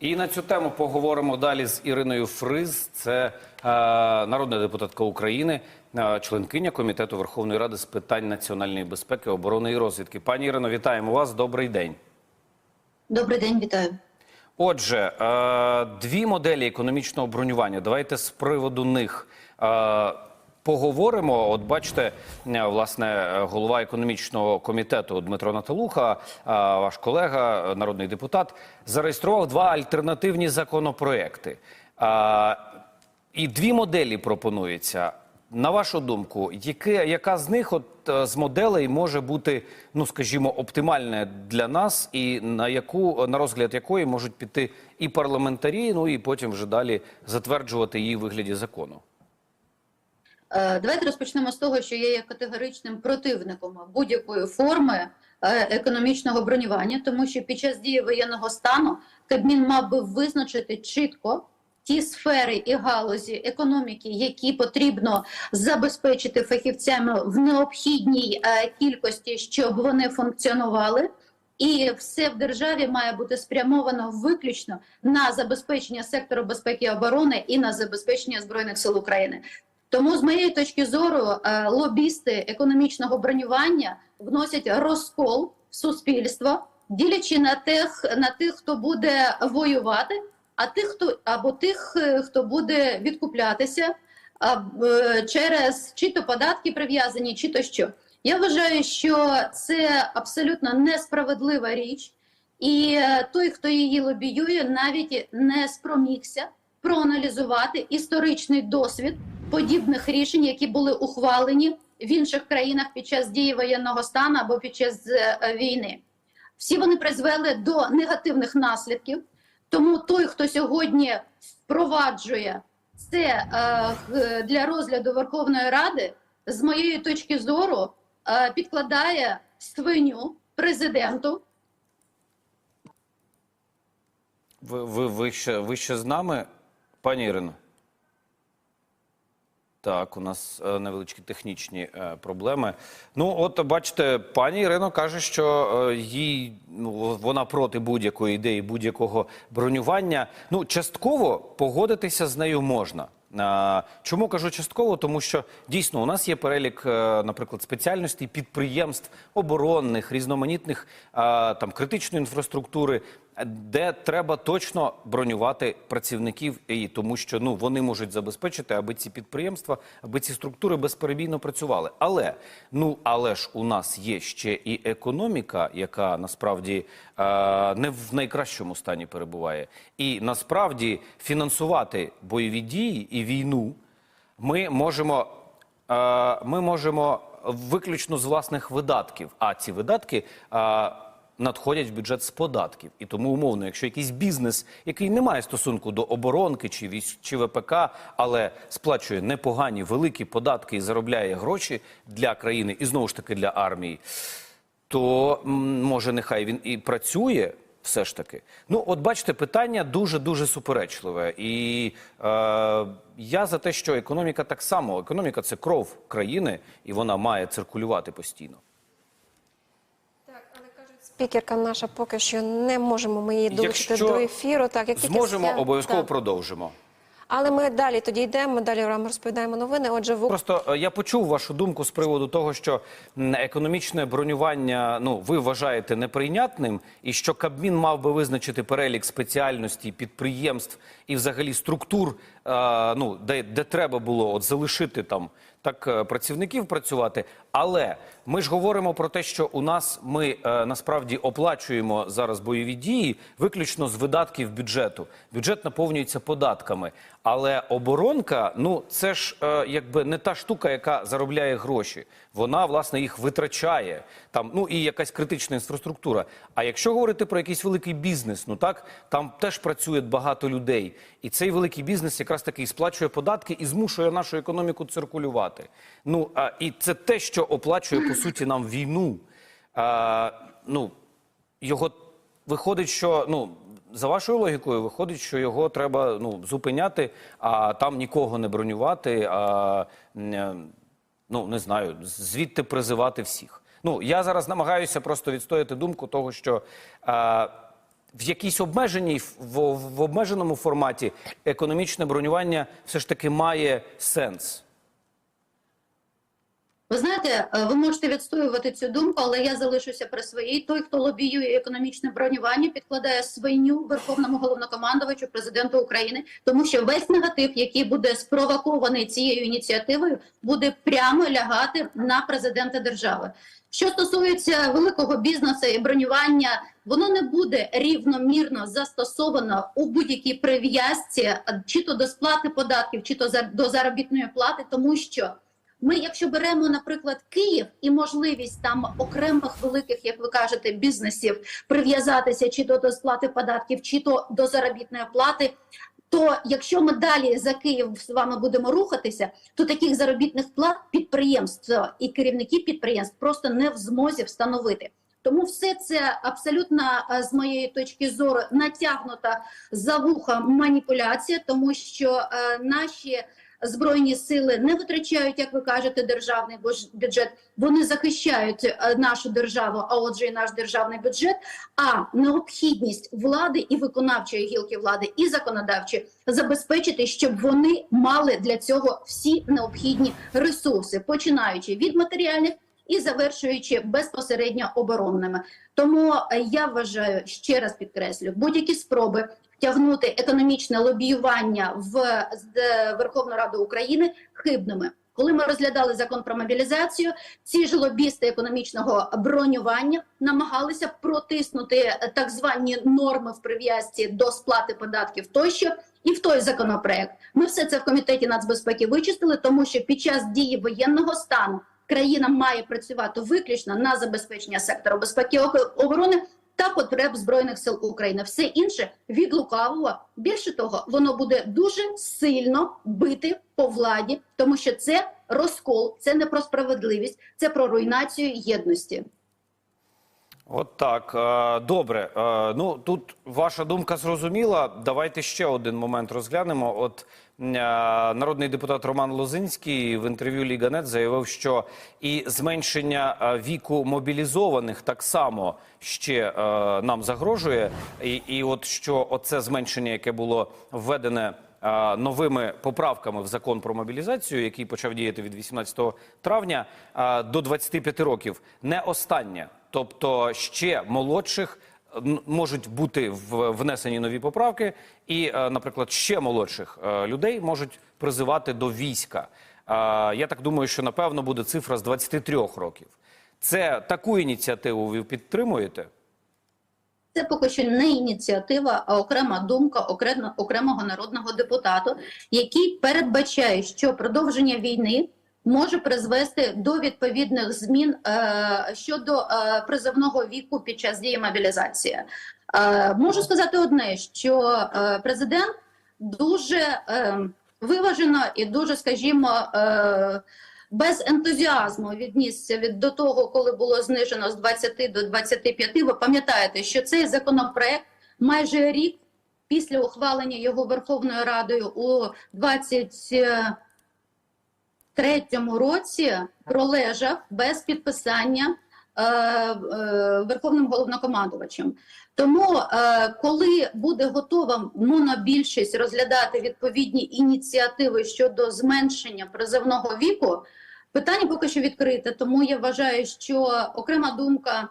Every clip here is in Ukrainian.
І на цю тему поговоримо далі з Іриною Фриз. Це е, народна депутатка України, е, членкиня комітету Верховної Ради з питань національної безпеки, оборони і розвідки. Пані Ірино, вітаємо вас. Добрий день. Добрий день, вітаю. Отже, е, дві моделі економічного бронювання. Давайте з приводу них е, поговоримо. От бачите, е, власне, голова економічного комітету Дмитро Наталуха, е, ваш колега, народний депутат, зареєстрував два альтернативні законопроекти. Е, І дві моделі пропонується. На вашу думку, яке, яка з них, от з моделей, може бути, ну скажімо, оптимальна для нас, і на яку на розгляд якої можуть піти і парламентарі, ну і потім вже далі затверджувати її в вигляді закону? Е, Давайте розпочнемо з того, що я є категоричним противником будь-якої форми е, економічного бронювання, тому що під час дії воєнного стану Кабмін мав би визначити чітко ті сфери і галузі економіки, які потрібно забезпечити фахівцями в необхідній е, кількості, щоб вони функціонували. І все в державі має бути спрямовано виключно на забезпечення сектору безпеки і оборони і на забезпечення збройних сил України. Тому, з моєї точки зору, е, лобісти економічного бронювання вносять розкол в суспільство, ділячи на тих, на тих, хто буде воювати, а тих, хто або тих, е, хто буде відкуплятися е, через чи то податки прив'язані, чи то що. Я вважаю, що це абсолютно несправедлива річ, і той, хто її лобіює, навіть не спромігся проаналізувати історичний досвід подібних рішень, які були ухвалені в інших країнах під час дії воєнного стану або під час е, війни. Всі вони призвели до негативних наслідків. Тому той, хто сьогодні впроваджує це е, для розгляду Верховної Ради, з моєї точки зору, е, підкладає свиню президенту Ви, ви, ви, ще, ви ще з нами, пані Ірино? Так, у нас е, невеличкі технічні е, проблеми. Ну, от бачите, пані Ірино каже, що е, їй ну вона проти будь-якої ідеї, будь-якого бронювання. Ну, частково погодитися з нею можна. Чому кажу частково? Тому що дійсно у нас є перелік, наприклад, спеціальностей підприємств оборонних, різноманітних там критичної інфраструктури, де треба точно бронювати працівників, і тому що ну вони можуть забезпечити, аби ці підприємства, аби ці структури безперебійно працювали. Але ну але ж у нас є ще і економіка, яка насправді е, не в найкращому стані перебуває, і насправді фінансувати бойові дії і війну ми можемо. Е, Ми можемо виключно з власних видатків, а ці видатки е, надходять в бюджет з податків. І тому умовно, якщо якийсь бізнес, який не має стосунку до оборонки чи військ чи ВПК, але сплачує непогані великі податки і заробляє гроші для країни і знову ж таки для армії, то може нехай він і працює. Все ж таки, ну от бачите, питання дуже дуже суперечливе, і е, я за те, що економіка так само, економіка це кров країни, і вона має циркулювати постійно. Спікерка наша поки що не можемо ми її долучити Якщо до ефіру. Так, як Зможемо, ся- обов'язково так. продовжимо. Але ми далі тоді йдемо, далі вам розповідаємо новини. Отже, в Просто е, я почув вашу думку з приводу того, що економічне бронювання ну ви вважаєте неприйнятним, і що Кабмін мав би визначити перелік спеціальностей, підприємств і взагалі структур, е, ну де, де треба було от залишити там так е, працівників працювати. Але ми ж говоримо про те, що у нас ми е, насправді оплачуємо зараз бойові дії виключно з видатків бюджету. Бюджет наповнюється податками. Але оборонка, ну це ж е, якби не та штука, яка заробляє гроші. Вона власне їх витрачає. Там ну і якась критична інфраструктура. А якщо говорити про якийсь великий бізнес, ну так там теж працює багато людей, і цей великий бізнес якраз таки сплачує податки і змушує нашу економіку циркулювати. Ну а і це те, що оплачує по суті нам війну. А, ну його виходить, що ну. За вашою логікою, виходить, що його треба ну зупиняти, а там нікого не бронювати. А е, ну не знаю, звідти призивати всіх. Ну я зараз намагаюся просто відстояти думку того, що е, в якійсь обмеженій в, в обмеженому форматі економічне бронювання все ж таки має сенс. Ви знаєте, е, ви можете відстоювати цю думку, але я залишуся при своїй. Той, хто лобіює економічне бронювання, підкладає свиню верховному головнокомандувачу президенту України, тому що весь негатив, який буде спровокований цією ініціативою, буде прямо лягати на президента держави. Що стосується великого бізнесу і бронювання, воно не буде рівномірно застосовано у будь-якій прив'язці, чи то до сплати податків, чи то до заробітної плати, тому що ми, якщо беремо, наприклад, Київ і можливість там окремих великих, як ви кажете, бізнесів прив'язатися чи до сплати податків, чи то до заробітної плати. То якщо ми далі за Київ з вами будемо рухатися, то таких заробітних плат підприємств і керівники підприємств просто не в змозі встановити. Тому все це абсолютно е, з моєї точки зору натягнута за вуха маніпуляція, тому що е, наші збройні сили не витрачають, як ви кажете, державний бюджет. Вони захищають е, нашу державу, а отже, і наш державний бюджет. А необхідність влади і виконавчої гілки влади, і законодавчої забезпечити, щоб вони мали для цього всі необхідні ресурси, починаючи від матеріальних і завершуючи безпосередньо оборонними. Тому е, я вважаю ще раз підкреслю будь-які спроби втягнути економічне лобіювання в Верховну Раду України хибними. Коли ми розглядали закон про мобілізацію, ці ж лобісти економічного бронювання намагалися протиснути е, так звані норми в прив'язці до сплати податків тощо, і в той законопроект. Ми все це в комітеті нацбезпеки вичистили, тому що під час дії воєнного стану країна має працювати виключно на забезпечення сектору безпеки оборони та потреб збройних сил України. Все інше від лукавого. Більше того, воно буде дуже сильно бити по владі, тому що це розкол, це не про справедливість, це про руйнацію єдності. От так. Е, Добре. Е, Ну тут ваша думка зрозуміла. Давайте ще один момент розглянемо. От е, народний депутат Роман Лозинський в інтерв'ю Ліга.нет заявив, що і зменшення віку мобілізованих так само ще нам загрожує. І, і от що оце зменшення, яке було введене новими поправками в закон про мобілізацію, який почав діяти від 18 травня до 25 років, не останнє. Тобто ще молодших можуть бути внесені нові поправки, і, е, наприклад, ще молодших е, людей можуть призивати до війська. Е, Я так думаю, що напевно буде цифра з 23 років. Це таку ініціативу ви підтримуєте? Це поки що не ініціатива, а окрема думка окремо- окремого народного депутата, який передбачає, що продовження війни може призвести до відповідних змін е, щодо е, призовного віку під час дії мобілізації. Е, можу сказати одне, що президент дуже виважено і дуже, скажімо, без ентузіазму віднісся від до того, коли було знижено з 20 до 25. Ви пам'ятаєте, що цей законопроект майже рік після ухвалення його Верховною Радою у 23 році пролежав без підписання е, е, Верховним головнокомандувачем. Тому, е, коли буде готова монобільшість розглядати відповідні ініціативи щодо зменшення призовного віку, питання поки що відкрите. Тому я вважаю, що окрема думка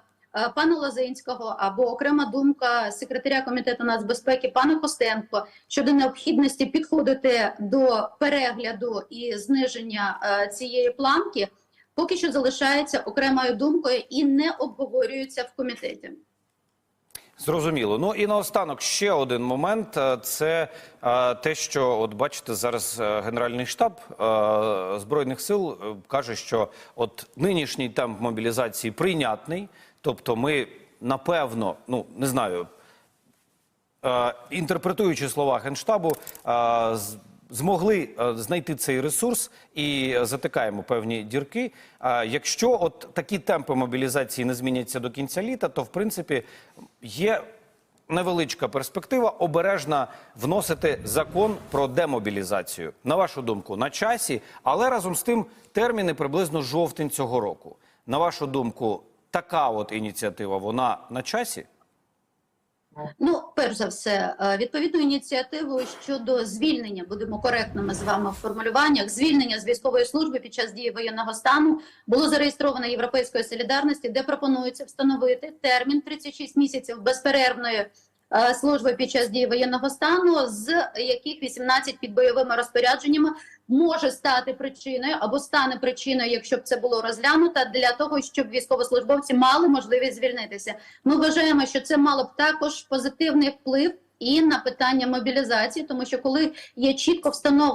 пана Лозинського або окрема думка секретаря комітету нацбезпеки пана Костенко щодо необхідності підходити до перегляду і зниження е, цієї планки, поки що залишається окремою думкою і не обговорюється в комітеті. Зрозуміло. Ну і наостанок ще один момент. Е, Це е, те, що от бачите, зараз е, Генеральний штаб е, збройних сил е, каже, що от нинішній темп мобілізації прийнятний. Тобто, ми напевно, ну не знаю, е, інтерпретуючи слова генштабу, е, змогли е, знайти цей ресурс і затикаємо певні дірки. Е, Якщо от такі темпи мобілізації не зміняться до кінця літа, то в принципі є невеличка перспектива обережно вносити закон про демобілізацію. На вашу думку, на часі, але разом з тим терміни приблизно жовтень цього року. На вашу думку, така от ініціатива вона на часі? Ну, перш за все, е, відповідну ініціативу щодо звільнення, будемо коректними з вами в формулюваннях, звільнення з військової служби під час дії воєнного стану було зареєстровано Європейською солідарності, де пропонується встановити термін 36 місяців безперервної служби під час дії воєнного стану, з яких 18 під бойовими розпорядженнями може стати причиною або стане причиною, якщо б це було розглянуто, для того, щоб військовослужбовці мали можливість звільнитися. Ми вважаємо, що це мало б також позитивний вплив і на питання мобілізації, тому що коли є чітко встановлені